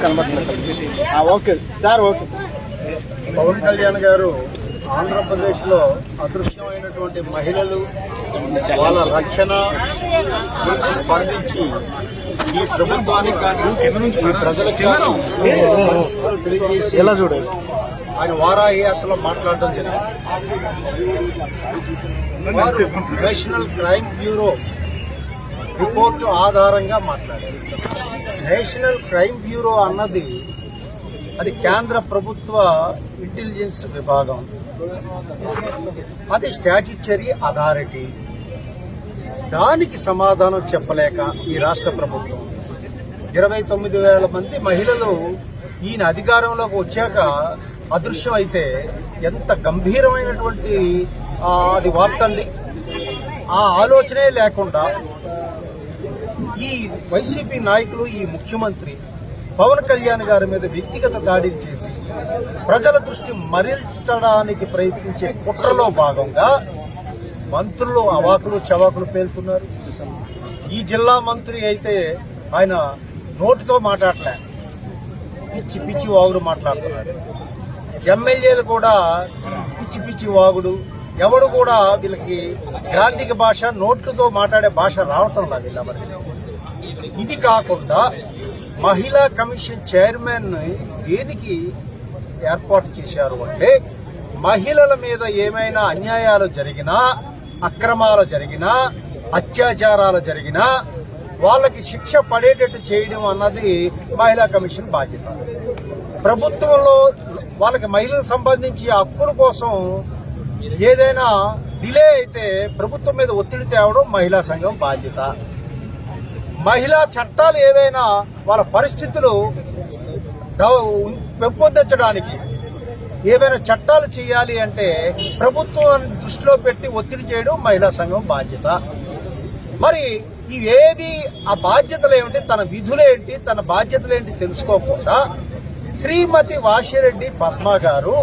కనబడుతుంది okay. Sir okay. Pavan Kalyan గారు ఆంధ్రప్రదేశ్లో అదృశ్యమైనటువంటి మహిళలు వాళ్ళ రక్షణ గురించి స్పందించి ఈ ప్రభుత్వానికి కానీ ఈ ప్రజలకు తెలియజేసి ఎలా చూడాలి? ఆయన వారాహి యాత్రలో మాట్లాడడం జరిగింది. నేషనల్ క్రైమ్ బ్యూరో రిపోర్టు ఆధారంగా మాట్లాడారు. నేషనల్ క్రైమ్ బ్యూరో అన్నది అది కేంద్ర ప్రభుత్వ ఇంటెలిజెన్స్ విభాగం. అది స్టాట్యుటరీ అథారిటీ. దానికి సమాధానం చెప్పలేక ఈ రాష్ట్ర ప్రభుత్వం. ఇరవై తొమ్మిది వేల మంది మహిళలు ఈయన అధికారంలోకి వచ్చాక అదృశ్యం అయితే ఎంత గంభీరమైనటువంటి అది వార్తండి ఆ ఆలోచనే లేకుండా ఈ వైసీపీ నాయకులు ఈ ముఖ్యమంత్రి పవన్ కళ్యాణ్ గారి మీద వ్యక్తిగత దాడిని చేసి ప్రజల దృష్టి మరల్చడానికి ప్రయత్నించే కుట్రలో భాగంగా మంత్రులు అవాకులు చవాకులు పేలుతున్నారు. ఈ జిల్లా మంత్రి అయితే ఆయన నోటితో మాట్లాడలే. పిచ్చి పిచ్చి వాగుడు మాట్లాడుతున్నారు. ఎమ్మెల్యేలు కూడా పిచ్చి పిచ్చి వాగుడు. ఎవడు కూడా వీళ్ళకి గ్రాంధిక భాష నోట్లతో మాట్లాడే భాష రావటం లేదు వీళ్ళ ఇది కాకుండా మహిళా కమిషన్ చైర్మన్ దేనికి ఏర్పాటు చేశారు అంటే మహిళల మీద ఏమైనా అన్యాయాలు జరిగినా అక్రమాలు జరిగినా అత్యాచారాలు జరిగినా వాళ్ళకి శిక్ష పడేటట్టు చేయడం అన్నది మహిళా కమిషన్ బాధ్యత. ప్రభుత్వంలో వాళ్ళకి మహిళలకు సంబంధించి హక్కుల కోసం ఏదైనా డిలే అయితే ప్రభుత్వం మీద ఒత్తిడి తేవడం మహిళా సంఘం బాధ్యత. మహిళా చట్టాలు ఏవైనా వాళ్ళ పరిస్థితులు పెంపొందించడానికి ఏవైనా చట్టాలు చేయాలి అంటే ప్రభుత్వం దృష్టిలో పెట్టి ఒత్తిడి చేయడం మహిళా సంఘం బాధ్యత. మరి ఇవేవి ఆ బాధ్యతలు ఏమిటి తన విధులేంటి తన బాధ్యతలు ఏంటి తెలుసుకోకుండా శ్రీమతి వాసిరెడ్డి పద్మ గారు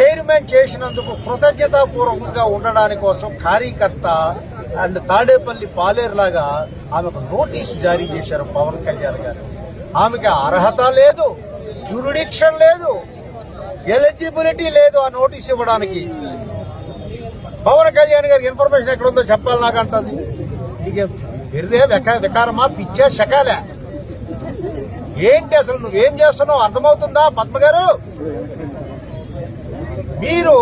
చైర్మన్ చేసినందుకు కృతజ్ఞతాపూర్వకంగా ఉండడాని కోసం కార్యకర్త అండ్ తాడేపల్లి పాలేరులాగా ఆమెకు నోటీస్ జారీ చేశారు పవన్ కళ్యాణ్ గారు. ఆమెకి అర్హత లేదు జురిడిక్షన్ లేదు ఎలిజిబిలిటీ లేదు ఆ నోటీస్ ఇవ్వడానికి. పవన్ కళ్యాణ్ గారికి ఇన్ఫర్మేషన్ ఎక్కడ ఉందో చెప్పాలి నాకు అంటుంది. ఇక వెర్రే విక- వికారమా పిచ్చా శకాలే. ఏంటి అసలు నువ్వేం చేస్తున్నావు? అర్థమవుతుందా పద్మ గారు? మీరు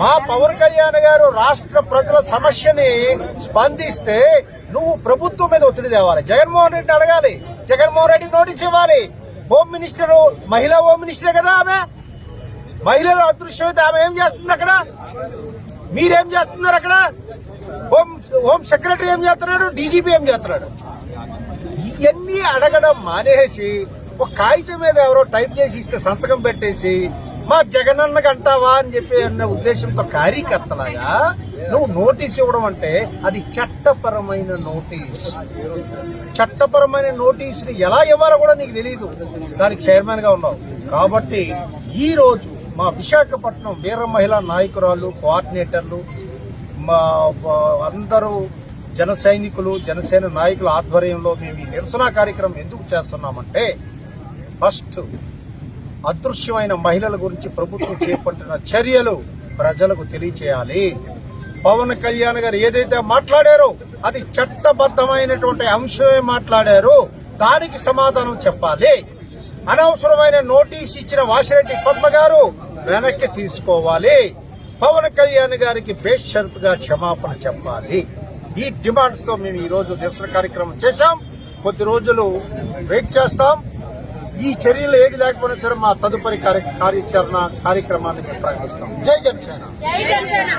మా పవన్ కళ్యాణ్ గారు రాష్ట్ర ప్రజల సమస్యని స్పందిస్తే నువ్వు ప్రభుత్వం మీద ఒత్తిడి తేవాలి. జగన్మోహన్ రెడ్డి అడగాలి. జగన్మోహన్ రెడ్డి నోటీస్ ఇవ్వాలి. హోమ్ మినిస్టర్ మహిళా హోమ్ మినిస్టరే కదా ఆమె? మహిళల అదృశ్యమైతే ఆమె ఏం చేస్తుంది అక్కడ? మీరేం చేస్తున్నారు అక్కడ? హోమ్ హోమ్ సెక్రటరీ ఏం చేస్తున్నాడు? డీజీపీ ఏం చేస్తున్నాడు? ఇవన్నీ అడగడం మానేసి ఒక కాగితం మీద ఎవరో టైప్ చేసి ఇస్తే సంతకం పెట్టేసి మా జగనన్న కంటావా అని చెప్పి అన్న ఉద్దేశంతో కార్యకర్తలాగా నువ్వు నోటీస్ ఇవ్వడం అంటే అది చట్టపరమైన నోటీస్. చట్టపరమైన నోటీస్ని ఎలా ఇవ్వాలో కూడా నీకు తెలియదు దానికి చైర్మన్గా ఉన్నావు. కాబట్టి ఈ రోజు మా విశాఖపట్నం వీర మహిళా నాయకురాలు కోఆర్డినేటర్లు మా మా అందరూ జన సైనికులు జనసేన నాయకుల ఆధ్వర్యంలో మేము ఈ నిరసన కార్యక్రమం ఎందుకు చేస్తున్నామంటే ఫస్ట్ అదృశ్యమైన మహిళల గురించి ప్రభుత్వం చేపట్టిన చర్యలు ప్రజలకు తెలియచేయాలి. పవన్ కళ్యాణ్ గారు ఏదైతే మాట్లాడారో అది చట్టబద్ధమైనటువంటి అంశమే మాట్లాడారు. దానికి సమాధానం చెప్పాలి. అనవసరమైన నోటీస్ ఇచ్చిన వాసిరెడ్డి పద్మ గారు వెనక్కి తీసుకోవాలి. పవన్ కళ్యాణ్ గారికి బేషరతుగా క్షమాపణ చెప్పాలి. ఈ డిమాండ్స్తో మేము ఈ రోజు నిరసన కార్యక్రమం చేశాం. కొద్ది రోజులు వెయిట్ చేస్తాం. ఈ చర్యలు ఏది లేకపోయినా సరే మా తదుపరి కార్యాచరణ కార్యక్రమాన్ని మేము ప్రకటిస్తాం జై జై జనసేన.